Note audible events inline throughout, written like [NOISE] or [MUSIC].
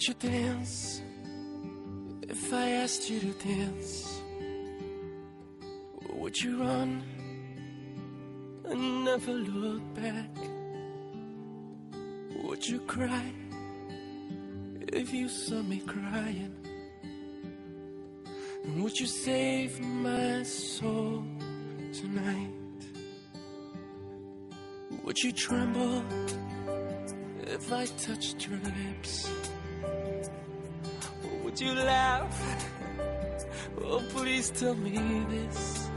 Would you dance if I asked you to dance? Would you run and never look back? Would you cry if you saw me crying? And would you save my soul tonight? Would you tremble if I touched your lips? You laugh? Oh, please tell me this.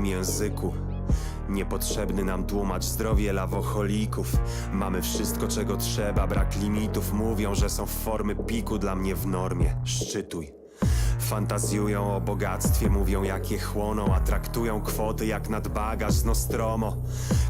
Moim języku. Niepotrzebny nam tłumacz zdrowie lawocholików. Mamy wszystko, czego trzeba, brak limitów. Mówią, że są formy piku dla mnie w normie. Szczytuj. Fantazjują o bogactwie, mówią jak je chłoną, a traktują kwoty jak nadbagaż z Nostromo.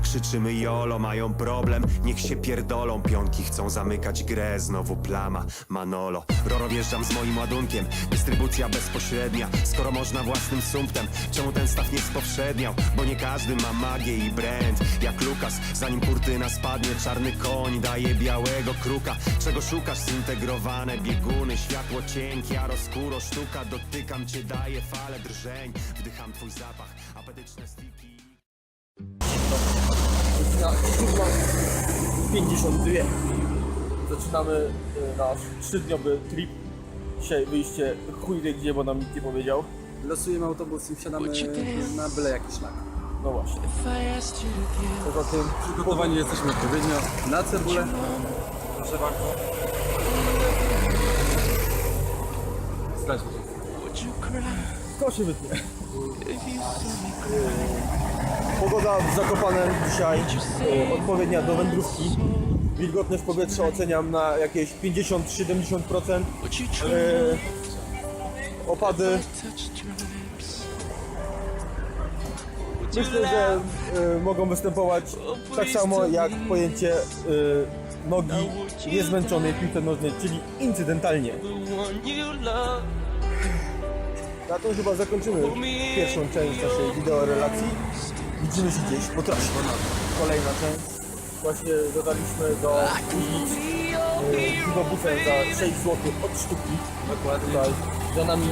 Krzyczymy jolo, mają problem, niech się pierdolą, pionki chcą zamykać grę, znowu plama, Manolo. Roro wjeżdżam z moim ładunkiem, dystrybucja bezpośrednia, skoro można własnym sumptem, czemu ten staw nie spowszedniał? Bo nie każdy ma magię i brand, jak Lukas, zanim kurtyna spadnie, czarny koń daje białego kruka. Czego szukasz? Zintegrowane bieguny, światło cienkie, a rozkuro sztuka, dotykam cię, daję falę drżeń, wdycham twój zapach, apetyczne stiki. Godzina 52. Zaczynamy e, nasz trzydniowy trip. Dzisiaj wyjście chuj wie gdzie, bo nam nikt nie powiedział. Losujemy autobus i wsiadamy na byle jaki szlak. No właśnie. Poza tym Przygotowani jesteśmy odpowiednio na cebulę. proszę bardzo. Zdać you się wytnie. Pogoda w Zakopanem dzisiaj e, odpowiednia do wędrówki. Wilgotność powietrza oceniam na jakieś 50-70%. Would you try E, opady myślę, że e, mogą występować tak samo jak pojęcie nogi niezmęczonej piłce nożnej, czyli incydentalnie. Na tym chyba zakończymy pierwszą część naszej wideorelacji. Widzimy się gdzieś po trasie. Kolejna część. Właśnie dodaliśmy do ulic piwobusem za 6 zł od sztuki. Dokładnie. Tutaj za nami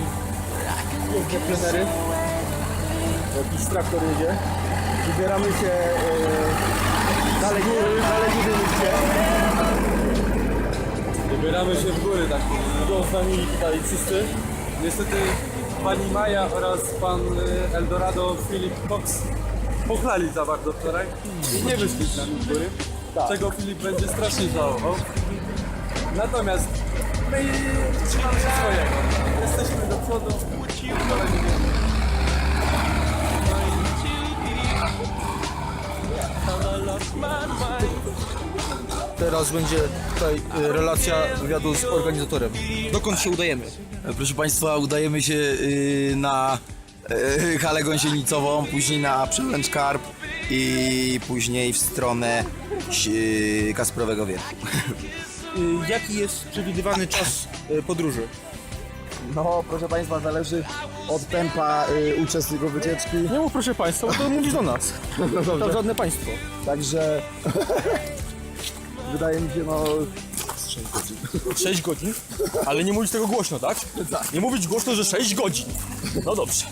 piękne plenery. Jakiś traktor jedzie. Wybieramy się e, dalej, dalej nie wiemy gdzie. Wybieramy się w góry tak. Idą z nami tutaj wszyscy. Niestety pani Maja oraz pan y, Eldorado Filip Fox pochlali za bardzo wczoraj i nie wyszli z nami w góry. Czego Filip będzie strasznie żałował. Natomiast my trzymamy się swojego. Jesteśmy do przodu. Have I lost my mind? Teraz będzie tutaj e, relacja wywiadu z organizatorem. Dokąd się udajemy? Proszę Państwa, udajemy się y, na y, [LAUGHS] halę gąsienicową, później na przełęcz Karp i później w stronę y, Kasprowego Wierchu. Y, Jaki jest przewidywany czas y, podróży? No, proszę Państwa, zależy od tempa y, uczestników wycieczki, Nie mów proszę Państwa, bo to mówisz do nas. [LAUGHS] To żadne państwo. także [LAUGHS] wydaje mi się, no, 6 godzin? Ale nie mówić tego głośno, tak? Nie mówić głośno, że 6 godzin. No dobrze.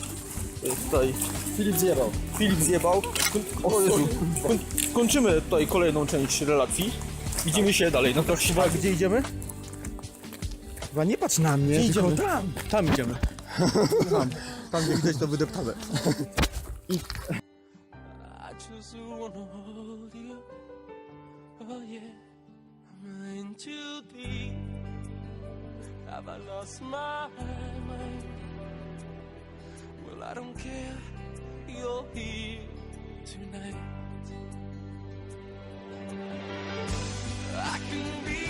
Tutaj Filip zjebał. Filip zjebał. O Jezu. Koń- Kończymy tutaj kolejną część relacji. Widzimy się dalej. No to chyba gdzie idziemy? Chyba nie patrz na mnie, Gdzie tylko idziemy? tam. Tam idziemy. Tam, tam gdzie widać to wydeptane. I just wanna hold you. Oh yeah, I'm in too deep. Have I lost my mind? Well, I don't care. You're here tonight. I can be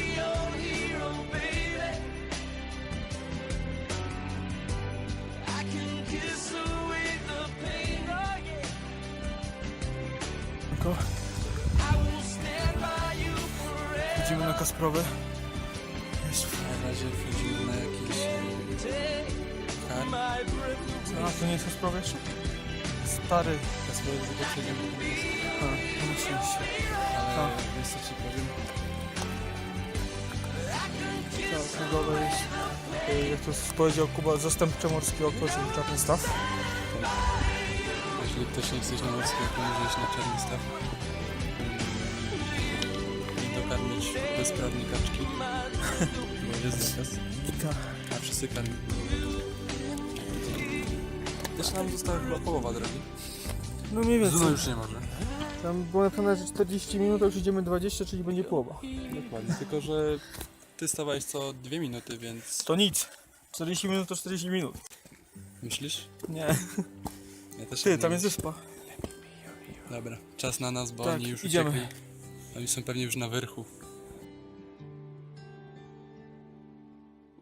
idziemy na Kasprowy. Jest Na razie wchodzimy na jakiś kar. My breath A, to nie jest Kasprowy jeszcze? Stary. Ja sobie zobaczenie A, no szczęście. ale wiesz co ci powiem? Ta pogoda jest, y, jak to powiedział Kuba, zastępcze morskie oko, czyli czarny staw. Jeżeli ktoś nie chce iść na morskie, to może iść na czarny staw. I dokarmić bezprawnie kaczki. Bo [LAUGHS] jest zakaz. A wszyscy karmią. Też nam została chyba połowa drogi. No mniej więcej. Zuno już nie może. Tam było napisane, że 40 minut, a już idziemy 20, czyli będzie połowa. Dokładnie. Tylko, że ty stawałeś co dwie minuty, więc To nic. 40 minut to 40 minut. myślisz? Nie. Ja też Ty, tam jest wyspa. Dobra, czas na nas, bo Tak, oni już idziemy. uciekli. Oni są pewnie już na wyrchu.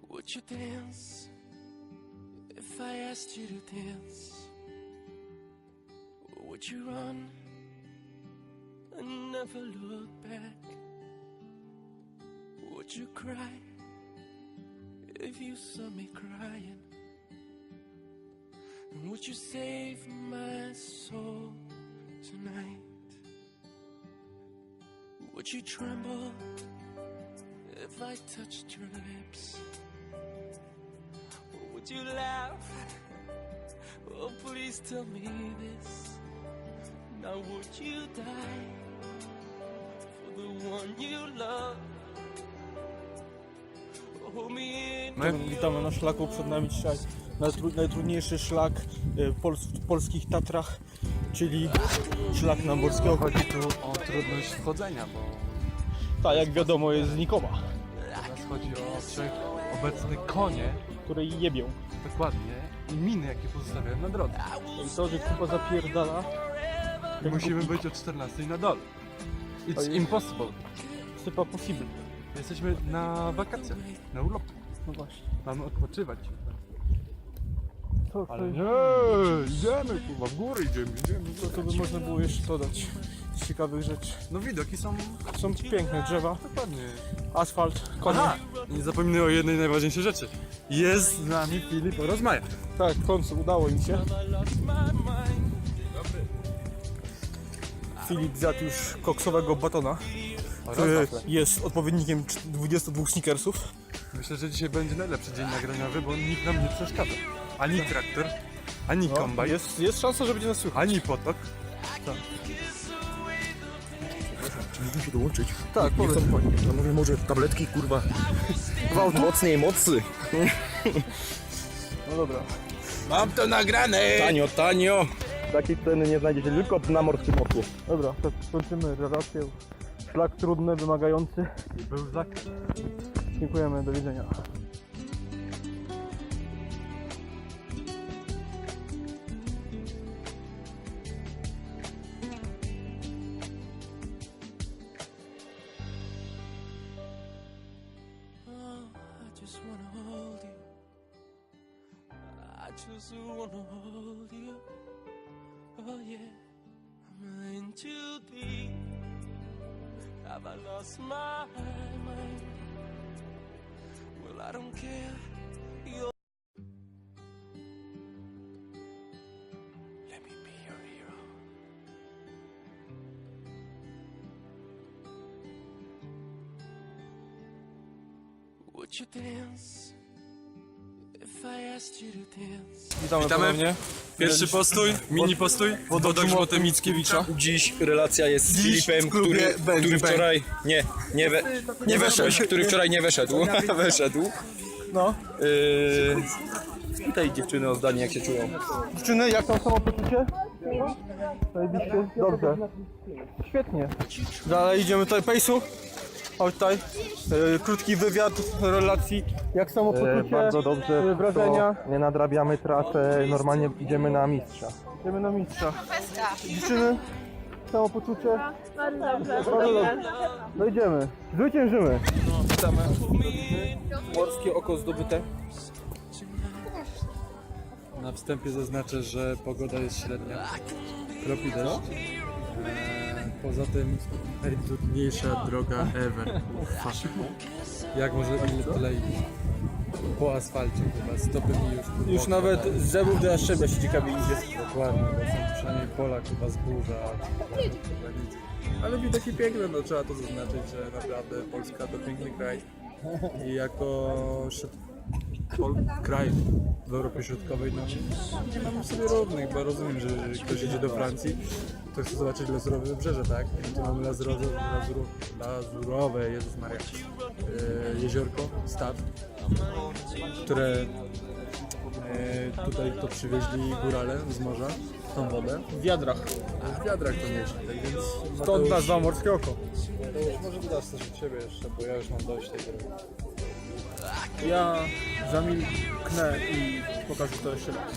Would you dance if I asked you to dance? Would you run and never look back? Would you cry if you saw me crying? And would you save my soul tonight? Would you tremble if I touched your lips? Or would you laugh? Oh, please tell me this. Now, would you die for the one you love? Hold me in. To Witamy na szlaku, przed nami dzisiaj najtru- najtrudniejszy szlak y, Pols w polskich Tatrach, czyli szlak na Morskiego. Chodzi tu o trudność wchodzenia, bo Tak, jak wiadomo jest znikoma, teraz chodzi o trzech obecnych konie, które jebią. dokładnie, i miny, jakie pozostawiają na drodze. I to, że kupa zapierdala, I musimy być o 14 na dole. It's Ojej. impossible. sypa possible. Jesteśmy na wakacjach, na urlopie. No właśnie. Mamy odpoczywać. To, to, Ale nie, idziemy kurwa, w góry idziemy, idziemy. to, to by można było jeszcze dodać z ciekawych rzeczy. No widoki są Są piękne drzewa, dokładnie. asfalt, konie. Aha! Nie zapominaj o jednej najważniejszej rzeczy. Jest z nami Filip Rozmaja. Tak, w końcu udało im się. Filip zjadł już koksowego batona, który jest odpowiednikiem cz- 22 snickersów. Myślę, że dzisiaj będzie najlepszy dzień nagraniowy, bo nikt nam nie przeszkadza. Ani traktor, ani No, kombajn, jest, jest szansa, że będzie nas słychać. ani potok. Musimy się dołączyć. Tak, powiedz. Ja mówię może tabletki, kurwa. Gwałt mocniej, mocy. No dobra. Mam to nagrane! Tanio, tanio! Takiej ceny nie znajdzie się tylko na morskim oku. Dobra, to kończymy relację. Szlak trudny, wymagający. Był zakaz. Dziękujemy, do widzenia. Just wanna hold you. I just wanna hold you. Oh yeah, I'm in too deep. Have I lost my mind? Well, I don't care. Witamy, Witamy. ponownie. Pierwszy postój, mini postój, Wodok Żmoty Mickiewicza. Dziś relacja jest z Dziś Filipem, w klubie który, będzie który bang. wczoraj nie, nie, we, nie weszedł, który wczoraj nie weszedł. Weszedł. No, Yy, Witaj dziewczyny o zdanie jak się czują. dziewczyny, jak tam samopoczucie? Zajebiście? Dobrze. Świetnie. Dalej idziemy tutaj pejsu. Tutaj. E, Krótki wywiad relacji. Jak samopoczucie? E, bardzo dobrze. e, Wrażenia? To nie nadrabiamy trasę, normalnie idziemy na mistrza. Idziemy na mistrza. Dziewczyny? Samopoczucie? Bardzo dobrze. Bardzo dobrze. No idziemy. Zwyciężymy. Witamy. Morskie oko zdobyte. Na wstępie zaznaczę, że pogoda jest średnia. Kropi deszcz. Eee, Poza tym najtrudniejsza droga ever. Jak może ile tyle iść? Po asfalcie chyba, stopy mi już... Już nawet tak. z zębów do szczebia się ciekawie idzie. Dokładnie, bo są przynajmniej pola chyba zburza. Ale widoki piękne, no trzeba to zaznaczyć, że naprawdę Polska to piękny kraj. I jako Pol- kraj w Europie Środkowej no, nie mamy sobie równych, bo rozumiem, że jeżeli ktoś idzie do Francji, to chce zobaczyć lazurowe wybrzeże, tak? I tu mamy lazurowe, lazuro, lazurowe Jezus Maria, e, jeziorko, staw, które e, tutaj to przywieźli górale z morza, tą wodę. W wiadrach. W wiadrach to nieśli, tak więc... Stąd nazwa Morskie Oko. Mateusz, może dodasz coś od siebie jeszcze, bo ja już mam dość tej gry. Ja zamilknę i pokażę to jeszcze raz.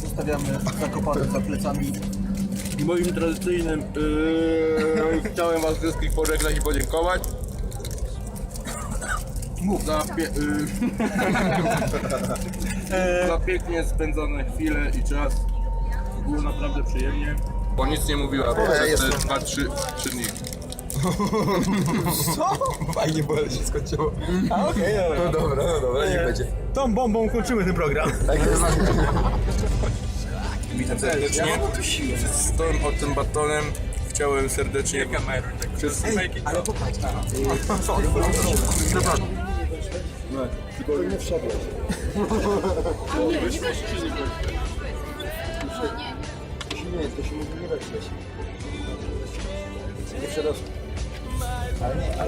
Zostawiamy zakopane za plecami. I moim tradycyjnym yy, [LAUGHS] chciałem was wszystkich pożegnać i podziękować. Mów. Za, pie, yy, [LAUGHS] za pięknie spędzone chwile i czas. Było naprawdę przyjemnie. Bo nic nie mówiła przez te 2-3 dni. Fajnie, bo się skończyło. A okej, dobra. No dobra, no dobra, niech będzie. Tą bombą kończymy ten program. Witam serdecznie. Przed stołem o tym batonem chciałem serdecznie przez Ale popatrz na nas. Nie, to się mówi nie weszłeś. Nie przedostał. Ale nie,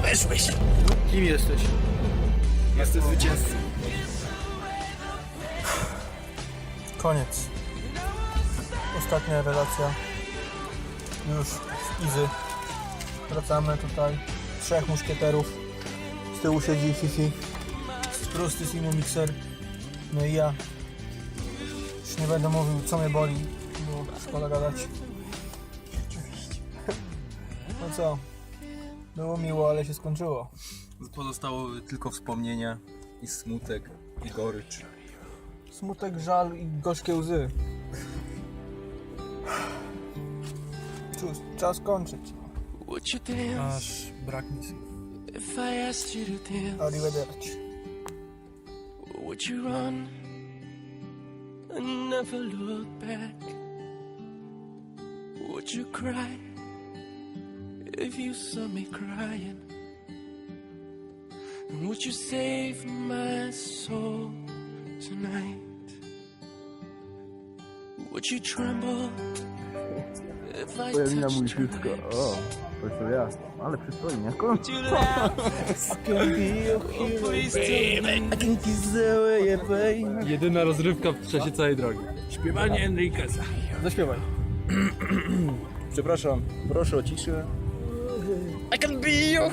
weszłeś. Kim jesteś? Jesteś zwycięzcą. Koniec. Ostatnia relacja. Już z Izy. Wracamy tutaj. Trzech muszkieterów. Z tyłu siedzi Fifi. Prosty Simo Mixer. No i ja. Nie będę mówił co mnie boli, bo szkoda gadać. No co? Było miło, ale się skończyło. Pozostało tylko wspomnienia i smutek i gorycz. Smutek, żal i gorzkie łzy. Cóż, czas kończyć. Would you dance Aż brak misji. if I asked you to dance? Arrivederci. Would you run and never look back? Would you cry if you saw me crying? And would you save my soul tonight? Would you tremble if I touched your lips? O, to ja. Ale przystojnie. You. Jedyna rozrywka w czasie całej drogi. Śpiewanie Enriqueza. Zaśpiewaj. [CLEARS THROAT] Przepraszam, proszę o ciszę. I can be your...